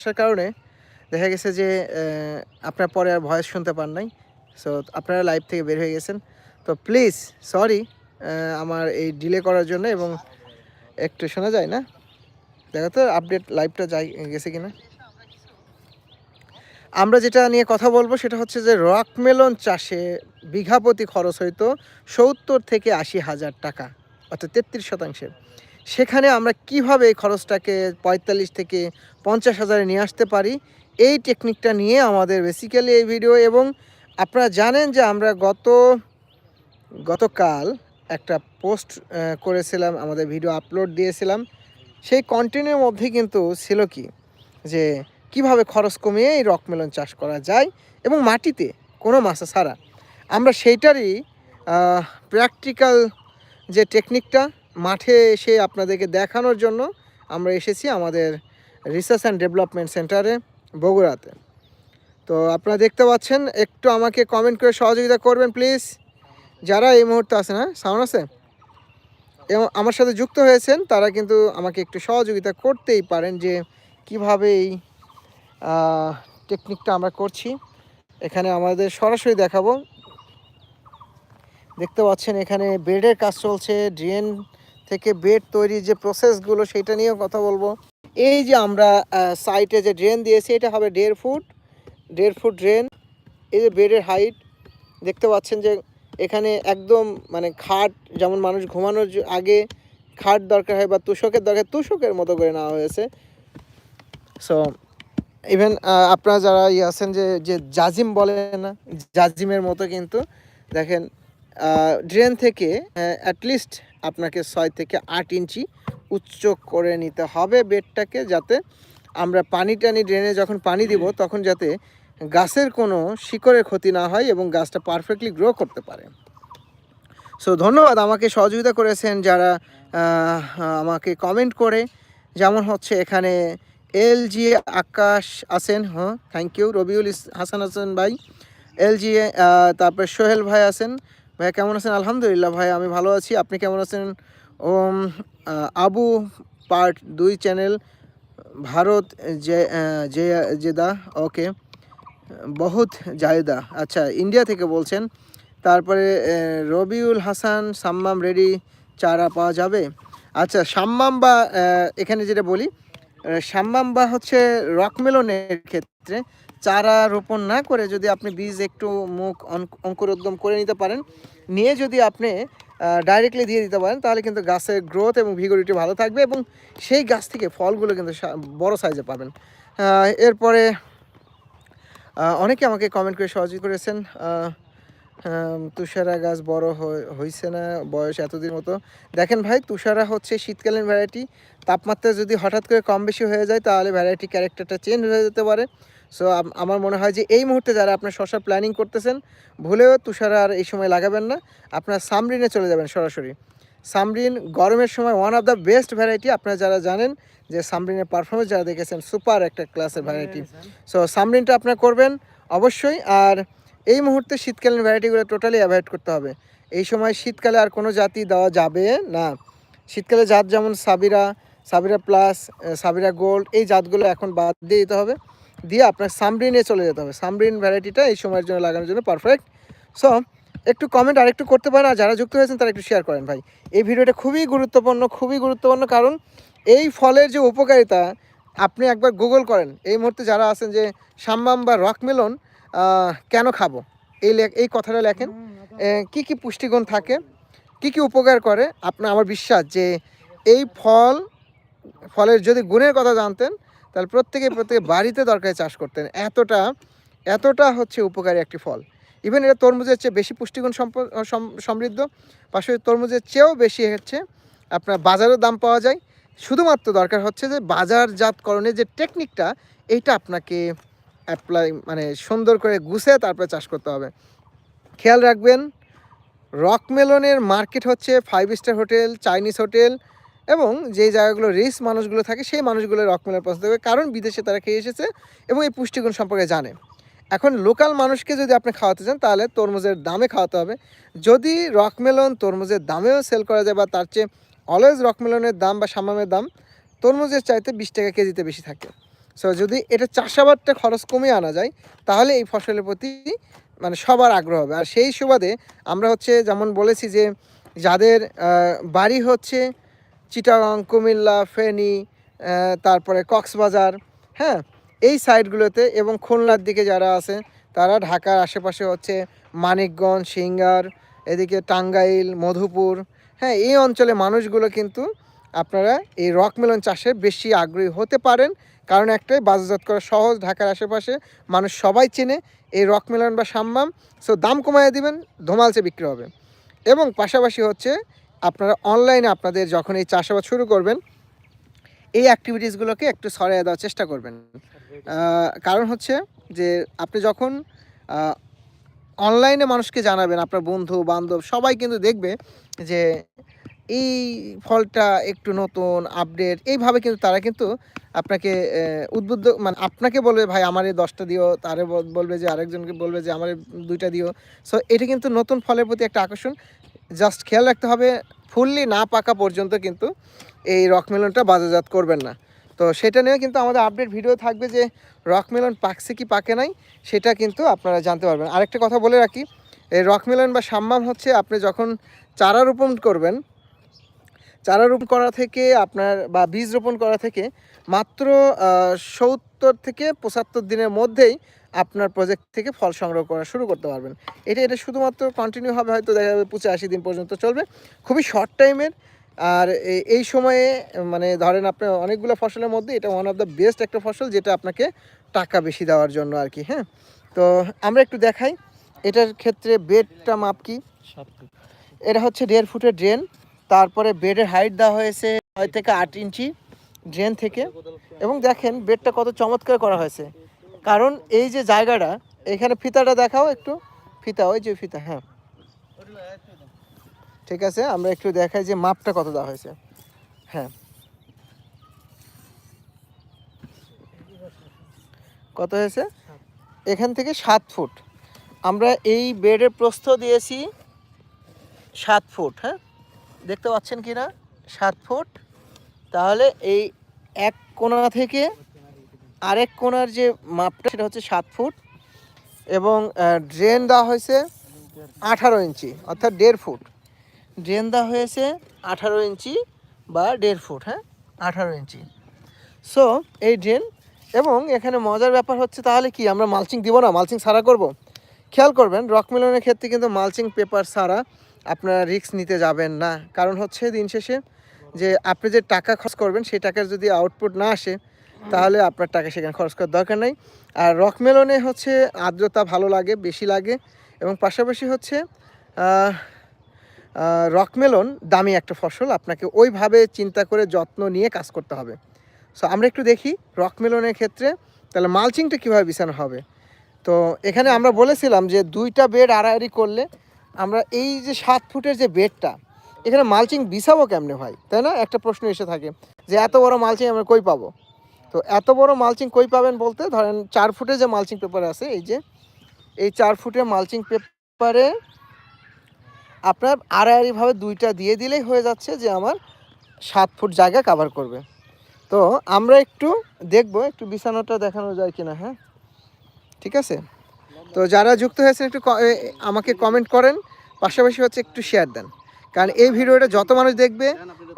সমস্যার কারণে দেখা গেছে যে আপনার পরে আর ভয়েস শুনতে পান নাই। সো আপনারা লাইভ থেকে বের হয়ে গেছেন। তো প্লিজ সরি আমার এই ডিলে করার জন্য এবং একটু শোনা যায় না? দেখো তো আপডেট লাইভটা যাই, গেছে কিনা? আমরা যেটা নিয়ে কথা বলব সেটা হচ্ছে যে রকমেলন চাষে বিঘা প্রতি খরচ হইতো সত্তর থেকে আশি হাজার টাকা, অর্থাৎ তেত্রিশ শতাংশে। সেখানে আমরা কীভাবে এই খরচটাকে পঁয়তাল্লিশ থেকে পঞ্চাশ হাজারে নিয়ে আসতে পারি, এই টেকনিকটা নিয়ে আমাদের বেসিক্যালি এই ভিডিও এবং আপনারা জানেন যে আমরা গত, গতকাল একটা পোস্ট করেছিলাম, আমাদের ভিডিও আপলোড দিয়েছিলাম। সেই কন্টেন্টের মধ্যে কিন্তু ছিল কি? যে কীভাবে খরচ কমিয়ে এই রকমেলন চাষ করা যায় এবং মাটিতে কোনো মাছা ছাড়া। আমরা সেইটারই প্র্যাকটিক্যাল যে টেকনিকটা মাঠে এসে আপনাদেরকে দেখানোর জন্য আমরা এসেছি আমাদের রিসার্চ অ্যান্ড ডেভেলপমেন্ট সেন্টারে বগুড়াতে। তো আপনারা দেখতে পাচ্ছেন, একটু আমাকে কমেন্ট করে সহযোগিতা করবেন প্লিজ যারা এই মুহূর্তে হ্যাঁ সাউন্ড আছে? আমার সাথে যুক্ত হয়েছেন, তারা কিন্তু আমাকে একটু সহযোগিতা করতেই পারেন যে কীভাবে এই টেকনিকটা আমরা করছি। এখানে আমাদের সরাসরি দেখাবো। দেখতে পাচ্ছেন, এখানে বেডের কাজ চলছে ড্রেন থেকে বেড তৈরির যে প্রসেসগুলো সেটা নিয়েও কথা বলব। এই যে আমরা সাইটে যে ড্রেন দিয়েছি, এটা হবে দেড় ফুট দেড় ফুট ড্রেন এই যে বেডের হাইট দেখতে পাচ্ছেন যে এখানে একদম মানে খাট যেমন মানুষ ঘুমানোর আগে খাট দরকার হয় বা তুষকের দরকার, তুষকের মতো করে নেওয়া হয়েছে। সো ইভেন আপনারা যারা ইয়ে আছেন যে যে জাজিম বলে না, জাজিমের মতো কিন্তু দেখেন ড্রেন থেকে অ্যাটলিস্ট আপনাকে ছয় থেকে আট ইঞ্চি উচ্চ করে নিতে হবে বেডটাকে যাতে আমরা পানি টানি ড্রেনে যখন পানি দিব তখন যাতে গাছের কোনো শিকড়ের ক্ষতি না হয় এবং গাছটা পারফেক্টলি গ্রো করতে পারে। সো ধন্যবাদ আমাকে সহযোগিতা করেছেন যারা আমাকে কমেন্ট করে। যেমন হচ্ছে এখানে এল জি আকাশ আছেন হ্যাঁ থ্যাংক ইউ রবিউল ইস- হাসান হাসান ভাই এল জি তারপরে সোহেল ভাই আছেন ভাই কেমন আছেন? আলহামদুলিল্লাহ ভাই আমি ভালো আছি। আপনি কেমন আছেন? আহ, আবু পার্ট দুই চ্যানেল ভারত আহ, জেদা ওকে বহুত জায়দা। আচ্ছা ইন্ডিয়া থেকে বলছেন। তারপরে রবিউল হাসান সাম্মাম রেডি চারা পাওয়া যাবে। আচ্ছা সাম্মাম বা এখানে যেটা বলি সাম্মাম বা হচ্ছে রকমেলনের ক্ষেত্রে চারা রোপণ না করে যদি আপনি বীজ একটু মুখ অঙ্ক- অঙ্কুরোদ্গম করে নিতে পারেন, নিয়ে যদি আপনি ডাইরেক্টলি দিয়ে দিতে পারেন, তাহলে কিন্তু গাছের গ্রোথ এবং ভিগোরিটি ভালো থাকবে এবং সেই গাছ থেকে ফলগুলো কিন্তু বড় সাইজে পাবেন। এরপরে অনেকে আমাকে কমেন্ট করে সহযোগী করেছেন তুষারা গাছ বড় হয়েছে না, বয়স এতদিন মতো। দেখেন ভাই, তুষারা হচ্ছে শীতকালীন ভ্যারাইটি তাপমাত্রা যদি হঠাৎ করে কম বেশি হয়ে যায়, তাহলে ভ্যারাইটি ক্যারেক্টারটা চেঞ্জ হয়ে যেতে পারে। সো আমার মনে হয় যে এই মুহূর্তে যারা আপনার শশা প্ল্যানিং করতেছেন ভুলেও তুষার আর এই সময় লাগাবেন না। আপনার সামরিনে চলে যাবেন সরাসরি। সামরিন গরমের সময় one of the best variety আপনারা যারা জানেন যে সামরিনের পারফরমেন্স যারা দেখেছেন সুপার একটা ক্লাসের ভ্যারাইটি সো সামরিনটা আপনার করবেন অবশ্যই আর এই মুহূর্তে শীতকালীন ভ্যারাইটিগুলো টোটালি অ্যাভয়েড করতে হবে। এই সময় শীতকালে আর কোনো জাতি দেওয়া যাবে না। শীতকালে জাত যেমন সাবিরা সাবিরা প্লাস সাবিরা গোল্ড এই জাতগুলো এখন বাদ দিয়ে দিতে হবে। দিয়ে আপনার সামরিনে চলে যেতে হবে। সামরিন ভ্যারাইটিটা এই সময়ের জন্য লাগানোর জন্য পারফেক্ট সো একটু কমেন্ট আর একটু করতে পারেন আর যারা যুক্ত হয়েছেন তারা একটু শেয়ার করেন ভাই। এই ভিডিওটা খুবই গুরুত্বপূর্ণ খুবই গুরুত্বপূর্ণ কারণ এই ফলের যে উপকারিতা আপনি একবার গুগল করেন। এই মুহূর্তে যারা আছেন যে সাম্বাম বা রকমেলন কেন খাব? এই লেখ এই কথাটা লেখেন। কি কি পুষ্টিগুণ থাকে? কি কি উপকার করে? আপনার আমার বিশ্বাস যে এই ফল ফলের যদি গুণের কথা জানতেন তাহলে প্রত্যেকে প্রত্যেকে বাড়িতে দরকারে চাষ করতেন। এতটা এতটা হচ্ছে উপকারী একটি ফল। ইভেন এটা তরমুজের চেয়ে বেশি পুষ্টিগুণ সমৃদ্ধ। পাশাপাশি তরমুজের চেয়েও বেশি হচ্ছে আপনার বাজারেও দাম পাওয়া যায়। শুধুমাত্র দরকার হচ্ছে যে বাজারজাতকরণের যে টেকনিকটা এইটা আপনাকে অ্যাপ্লাই মানে সুন্দর করে গুছে তারপরে চাষ করতে হবে। খেয়াল রাখবেন, রকমেলনের মার্কেট হচ্ছে five star hotel Chinese hotel এবং যেই জায়গাগুলো রিচ মানুষগুলো থাকে, সেই মানুষগুলো রকমেলন পছন্দ করে, কারণ বিদেশে তারা খেয়ে এসেছে এবং এই পুষ্টিগুণ সম্পর্কে জানে। এখন লোকাল মানুষকে যদি আপনি খাওয়াতে চান, তাহলে তরমুজের দামে খাওয়াতে হবে। যদি রকমেলন তরমুজের দামেও সেল করা যায় বা তার চেয়ে অলওয়েজ রকমেলনের দাম বা সামামের দাম, তরমুজের চাইতে বিশ টাকা কেজিতে বেশি থাকে। সো যদি এটা চাষাবাদটা খরচ কমিয়ে আনা যায়, তাহলে এই ফসলের প্রতি মানে সবার আগ্রহ হবে। আর সেই সুবাদে আমরা হচ্ছে যেমন বলেছি যে, যাদের বাড়ি হচ্ছে চিটাগাং, কুমিল্লা, ফেনী তারপরে কক্সবাজার হ্যাঁ? এই সাইডগুলোতে এবং খুলনার দিকে যারা আছে, তারা ঢাকার আশেপাশে হচ্ছে মানিকগঞ্জ, সিঙ্গার, এদিকে টাঙ্গাইল, মধুপুর হ্যাঁ? এই অঞ্চলে মানুষগুলো কিন্তু আপনারা এই রক মেলন চাষে বেশি আগ্রহী হতে পারেন। কারণ একটাই বাজারজাত করা সহজ, ঢাকার আশেপাশে মানুষ সবাই চেনে এই রক মেলন বা সাম্বাম সো দাম কমায় দিবেন, ধোমালচে বিক্রি হবে। এবং পাশাপাশি হচ্ছে আপনারা অনলাইনে আপনাদের যখন এই চাষাবাদ শুরু করবেন, এই অ্যাক্টিভিটিসগুলোকে একটু সরিয়ে দেওয়ার চেষ্টা করবেন। কারণ হচ্ছে যে আপনি যখন অনলাইনে মানুষকে জানাবেন, আপনার বন্ধু, বান্ধব, সবাই কিন্তু দেখবে যে এই ফলটা একটু নতুন আপডেট এইভাবে কিন্তু তারা কিন্তু আপনাকে উদ্বুদ্ধ মানে আপনাকে বলবে, ভাই, আমার এই দশটা দিও। তারে বলবে যে আরেকজনকে বলবে যে, আমার দুইটা দিও। সো এটা কিন্তু নতুন ফলের প্রতি একটা আকর্ষণ। জাস্ট খেয়াল রাখতে হবে, ফুললি না পাকা পর্যন্ত কিন্তু এই রকমেলনটা বাজারজাত করবেন না। তো সেটা নিয়ে কিন্তু আমাদের আপডেট ভিডিও থাকবে যে রকমেলন পাকছে কি পাকে নাই, সেটা কিন্তু আপনারা জানতে পারবেন। আরেকটা কথা বলে রাখি, এই রকমেলন বা সাম্মাম হচ্ছে আপনি যখন চারা রোপণ করবেন, চারা রোপণ করা থেকে আপনার বা বীজ রোপণ করা থেকে মাত্র সত্তর থেকে পঁচাত্তর দিনের মধ্যেই আপনার প্রজেক্ট থেকে ফল সংগ্রহ করা শুরু করতে পারবেন। এটা এটা শুধুমাত্র কন্টিনিউ হবে হয়তো দেখা যাবে পঁচাশি দিন পর্যন্ত চলবে। খুবই শর্ট টাইমের আর এই সময়ে মানে ধরেন আপনার অনেকগুলো ফসলের মধ্যে এটা ওয়ান অফ দ্য বেস্ট একটা ফসল যেটা আপনাকে টাকা বেশি দেওয়ার জন্য আর কি হ্যাঁ? তো আমরা একটু দেখাই, এটার ক্ষেত্রে বেডটা মাপ কি? এটা হচ্ছে দেড় ফুটের ড্রেন তারপরে বেডের হাইট দেওয়া হয়েছে ছয় থেকে আট ইঞ্চি ড্রেন থেকে। এবং দেখেন বেডটা কত চমৎকার করা হয়েছে। কারণ এই যে জায়গাটা, এখানে ফিতাটা দেখাও একটু। ফিতা, ওই যে ফিতা হ্যাঁ। ঠিক আছে, আমরা একটু দেখাই যে মাপটা কত দেওয়া হয়েছে। হ্যাঁ। কত হয়েছে? এখান থেকে সাত ফুট। আমরা এই বেডের প্রস্থ দিয়েছি সাত ফুট হ্যাঁ? দেখতে পাচ্ছেন কি না সাত ফুট। তাহলে এই এক কোণা থেকে আরেক কোণার যে মাপটা সেটা হচ্ছে সাত ফুট এবং ড্রেন দেওয়া হয়েছে আঠারো ইঞ্চি, অর্থাৎ দেড় ফুট। ড্রেন দেওয়া হয়েছে আঠারো ইঞ্চি বা দেড় ফুট হ্যাঁ? আঠারো ইঞ্চি। সো এই ড্রেন এবং এখানে মজার ব্যাপার হচ্ছে তাহলে কি, আমরা মালচিং দিব না মালচিং সারা করব? খেয়াল করবেন রক মিলনের ক্ষেত্রে কিন্তু মালচিং পেপার ছাড়া আপনারা রিস্ক নিতে যাবেন না। কারণ হচ্ছে দিন শেষে যে আপনি যে টাকা খরচ করবেন, সেই টাকার যদি আউটপুট না আসে তাহলে আপনার টাকা সেখানে খরচ করার দরকার নেই। আর রক মেলনে হচ্ছে আর্দ্রতা ভালো লাগে, বেশি লাগে এবং পাশাপাশি হচ্ছে রকমেলন দামি একটা ফসল, আপনাকে ওইভাবে চিন্তা করে যত্ন নিয়ে কাজ করতে হবে। সো আমরা একটু দেখি রকমেলনের ক্ষেত্রে তাহলে মালচিংটা কীভাবে বিছানো হবে। তো এখানে আমরা বলেছিলাম যে দুইটা বেড আড়াআড়ি করলে আমরা এই যে সাত ফুটের যে বেডটা, এখানে মালচিং বিছাবো কেমনে ভাই? তাই না? একটা প্রশ্ন এসে থাকে যে এত বড় মালচিং আমরা কই পাবো? তো এত বড় মালচিং কই পাবেন বলতে? ধরেন চার ফুটে যে মালচিং পেপার আছে, এই যে, এই চার ফুটের মালচিং পেপারে আপনার আড়াআড়িভাবে দুইটা দিয়ে দিলেই হয়ে যাচ্ছে যে আমার সাত ফুট জায়গা কাভার করবে। তো আমরা একটু দেখব, একটু বিছানাটা দেখানো যায় কিনা হ্যাঁ? ঠিক আছে? তো যারা যুক্ত হয়েছেন একটু আমাকে কমেন্ট করেন, পাশাপাশি হচ্ছে একটু শেয়ার দেন। কারণ এই ভিডিওটা যত মানুষ দেখবে,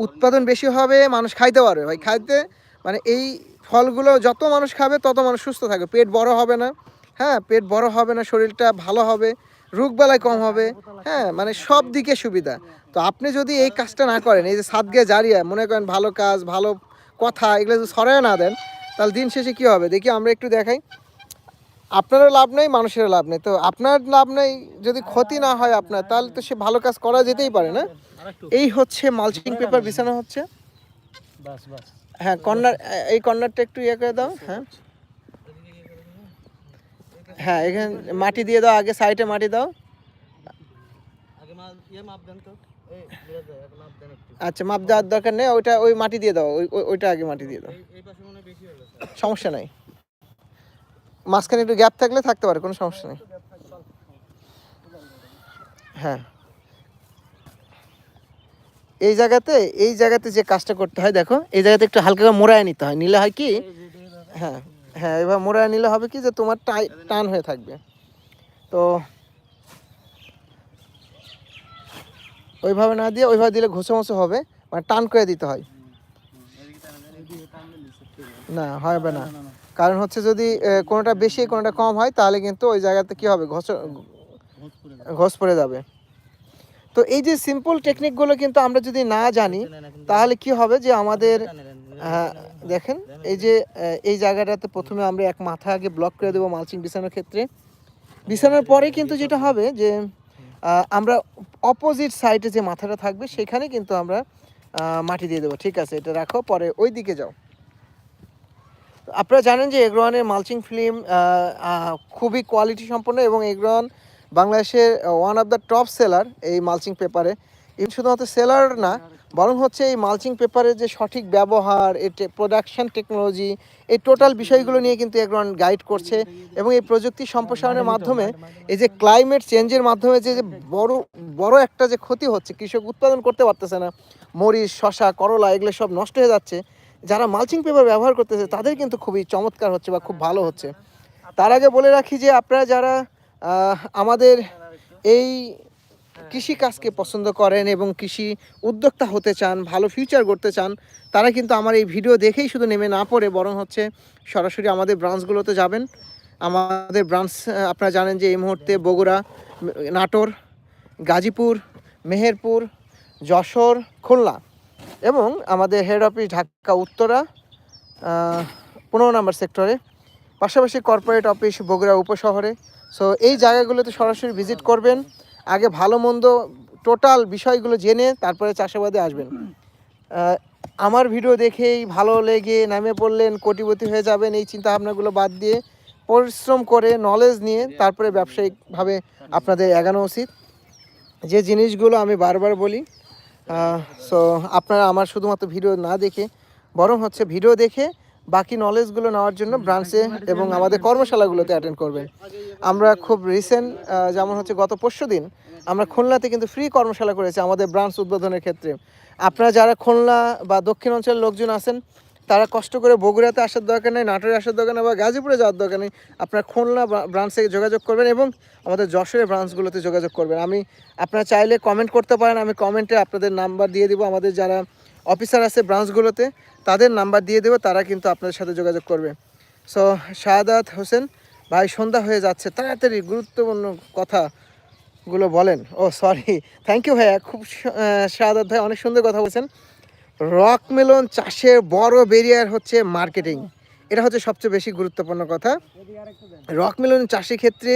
উৎপাদন বেশি হবে, মানুষ খাইতে পারবে। ভাই, খাইতে মানে এই ফলগুলো যত মানুষ খাবে তত মানুষ সুস্থ থাকবে। পেট বড় হবে না। হ্যাঁ পেট বড় হবে না শরীরটা ভালো হবে রোগবালাই কম হবে। হ্যাঁ মানে সব দিকে সুবিধা। তো আপনি যদি এই কাজটা না করেন এই যে সাদগে জারিয়া মনে করেন ভালো কাজ ভালো কথা এগুলো যদি সরায় না দেন তাহলে দিন শেষে কি হবে? দেখি আমরা একটু দেখাই। আপনারও লাভ নেই মানুষেরও লাভ নেই। তো আপনার লাভ নেই যদি ক্ষতি না হয় আপনার তাহলে তো সে ভালো কাজ করা যেতেই পারে না? এই হচ্ছে মালচিং পেপার বিছানো হচ্ছে। বাস বাস। হ্যাঁ কর্নার এই কর্নারটা একটু ইয়ে করে দাও হ্যাঁ। হ্যাঁ এখানে মাটি দিয়ে দাও আগে সাইডে মাটি দাও। ইয়ে আচ্ছা মাপ দেওয়ার দরকার নেই ওইটা ওই মাটি দিয়ে দাও ওই ওই- ওইটা আগে মাটি দিয়ে দাও। সমস্যা নাই। মাঝখানে একটু গ্যাপ থাকলে থাকতে পারে কোনো সমস্যা নেই। হ্যাঁ। এই জায়গাতে এই জায়গাতে যে কাজটা করতে হয় দেখো এই জায়গাতে একটু হালকা করে মোড়ায় নিতে হয়। নিলে হয় কি? হ্যাঁ হ্যাঁ এবার মোড়ায় নিলে হবে কি যে তোমার টাই টান হয়ে থাকবে। তো ওইভাবে না দিয়ে ওইভাবে দিলে ঘষে মশে হবে মানে টান করে দিতে হয়। না হবে না। কারণ হচ্ছে যদি কোনোটা বেশি কোনোটা কম হয় তাহলে কিন্তু ওই জায়গাতে কি হবে? ঘষ ঘষ পড়ে যাবে। তো এই যে সিম্পল টেকনিকগুলো কিন্তু আমরা যদি না জানি তাহলে কি হবে যে আমাদের দেখেন এই যে এই জায়গাটাতে প্রথমে আমরা এক মাথা আগে ব্লক করে দেবো মালচিং বিছানোর ক্ষেত্রে। বিছানোর পরে কিন্তু যেটা হবে যে আমরা অপোজিট সাইডে যে মাথাটা থাকবে সেখানে কিন্তু আমরা মাটি দিয়ে দেবো। ঠিক আছে এটা রাখো পরে ওই দিকে যাও আপনারা জানেন যে এগ্রোয়ানের মালচিং ফিল্ম খুবই কোয়ালিটি সম্পন্ন এবং এগ্রোয়ান বাংলাদেশের one of the top seller এই মালচিং পেপারে এই শুধুমাত্র সেলার না, বরং হচ্ছে এই মালচিং পেপারের যে সঠিক ব্যবহার, এর প্রোডাকশন টেকনোলজি এই টোটাল বিষয়গুলো নিয়ে কিন্তু এগ্রোয়ান গাইড করছে এবং এই প্রযুক্তি সম্প্রসারণের মাধ্যমে এই যে ক্লাইমেট চেঞ্জের মাধ্যমে যে যে বড় বড় একটা যে ক্ষতি হচ্ছে, কৃষক উৎপাদন করতে পারতেছে না। মরিচ শশা করলা এগুলো সব নষ্ট হয়ে যাচ্ছে। যারা মালচিং পেপার ব্যবহার করতেছে, তাদের কিন্তু খুবই চমৎকার হচ্ছে বা খুব ভালো হচ্ছে। তার আগে বলে রাখি যে, আপনারা যারা আমাদের এই কৃষি কাজকে পছন্দ করেন এবং কৃষি উদ্যোক্তা হতে চান, ভালো ফিউচার করতে চান, তারা কিন্তু আমার এই ভিডিও দেখেই শুধু নেমে না পড়ে, বরং হচ্ছে সরাসরি আমাদের ব্রাঞ্চগুলোতে যাবেন। আমাদের ব্রাঞ্চ আপনারা জানেন যে এই মুহূর্তে বগুড়া, নাটোর, গাজীপুর, মেহেরপুর, যশোর, খুলনা এবং আমাদের হেড অফিস ঢাকা, উত্তরা পনেরো নম্বর সেক্টরে পাশাপাশি কর্পোরেট অফিস বগুড়া উপশহরে। সো এই জায়গাগুলোতে সরাসরি ভিজিট করবেন। আগে ভালো মন্দ টোটাল বিষয়গুলো জেনে তারপরে চাষাবাদে আসবেন। আমার ভিডিও দেখেই ভালো লেগে নামে পড়লেন, কোটিপতি হয়ে যাবেন, এই চিন্তা ভাবনাগুলো বাদ দিয়ে পরিশ্রম করে নলেজ নিয়ে তারপরে ব্যবসায়িকভাবে আপনাদের এগানো উচিত। যে জিনিসগুলো আমি বারবার বলি সো আপনারা আমার শুধুমাত্র ভিডিও না দেখে, বরং হচ্ছে ভিডিও দেখে বাকি নলেজগুলো নেওয়ার জন্য ব্রাঞ্চে এবং আমাদের কর্মশালাগুলোতে অ্যাটেন্ড করবেন। আমরা খুব রিসেন্ট যেমন হচ্ছে গত পরশু দিন আমরা খুলনাতে কিন্তু ফ্রি কর্মশালা করেছি আমাদের ব্রাঞ্চ উদ্বোধনের ক্ষেত্রে। আপনারা যারা খুলনা বা দক্ষিণ অঞ্চলের লোকজন আছেন, তারা কষ্ট করে বগুড়াতে আসার দরকার নেই, নাটোরে আসার দরকার নেই বা গাজীপুরে যাওয়ার দরকার নেই, আপনারা খুলনা ব্রাঞ্চে যোগাযোগ করবেন এবং আমাদের যশোরের ব্রাঞ্চগুলোতে যোগাযোগ করবেন। আমি, আপনারা চাইলে কমেন্ট করতে পারেন, আমি কমেন্টে আপনাদের নাম্বার দিয়ে দিব। আমাদের যারা অফিসার আছে ব্রাঞ্চগুলোতে তাদের নাম্বার দিয়ে দেবো, তারা কিন্তু আপনাদের সাথে যোগাযোগ করবে। সো শাহাদাত হোসেন, ভাই সন্ধ্যা হয়ে যাচ্ছে, তাড়াতাড়ি গুরুত্বপূর্ণ কথাগুলো বলেন। ও সরি থ্যাংক ইউ ভাইয়া, খুব শাহাদাত ভাই অনেক সুন্দর কথা বলছেন। রক মেলন চাষের বড় বেরিয়ার হচ্ছে মার্কেটিং এটা হচ্ছে সবচেয়ে বেশি গুরুত্বপূর্ণ কথা। রক মেলন চাষের ক্ষেত্রে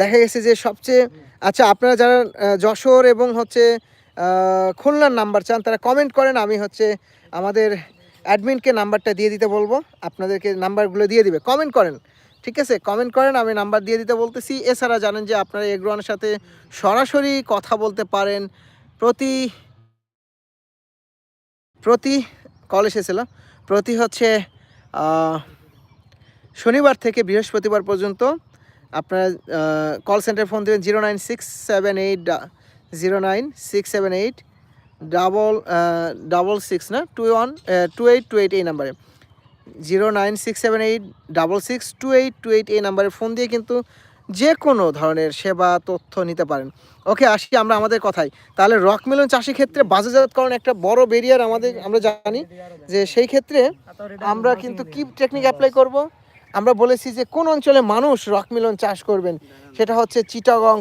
দেখা গেছে যে সবচেয়ে আচ্ছা আপনারা যারা যশোর এবং হচ্ছে খুলনার নাম্বার চান, তারা কমেন্ট করেন, আমি হচ্ছে আমাদের অ্যাডমিনকে নাম্বারটা দিয়ে দিতে বলব। আপনাদেরকে নাম্বারগুলো দিয়ে দিবে। কমেন্ট করেন। ঠিক আছে? কমেন্ট করেন, আমি নাম্বার দিয়ে দিতে বলতেছি। এছাড়া জানেন যে আপনারা এগ্রোয়ানের সাথে সরাসরি কথা বলতে পারেন। প্রতি প্রতি, কল এসেছিল। প্রতি হচ্ছে শনিবার থেকে বৃহস্পতিবার পর্যন্ত আপনারা কল সেন্টার ফোন দেবেন zero nine six seven eight, zero nine six seven eight. Double double six না two one two eight two eight এই নাম্বারে zero nine six seven eight double six two eight two eight এই নাম্বারে phone দিয়ে কিন্তু যে কোনো ধরনের সেবা, তথ্য নিতে পারেন। ওকে আসি আমরা আমাদের কথাই তাহলে রক মেলন চাষি ক্ষেত্রে বাজারজাতকরণ একটা বড় বেরিয়ার আমাদের, আমরা জানি যে সেই ক্ষেত্রে আমরা কিন্তু কি টেকনিক অ্যাপ্লাই করব? আমরা বলেছি যে কোন অঞ্চলে মানুষ রক মিলন চাষ করবেন? সেটা হচ্ছে চিটাগং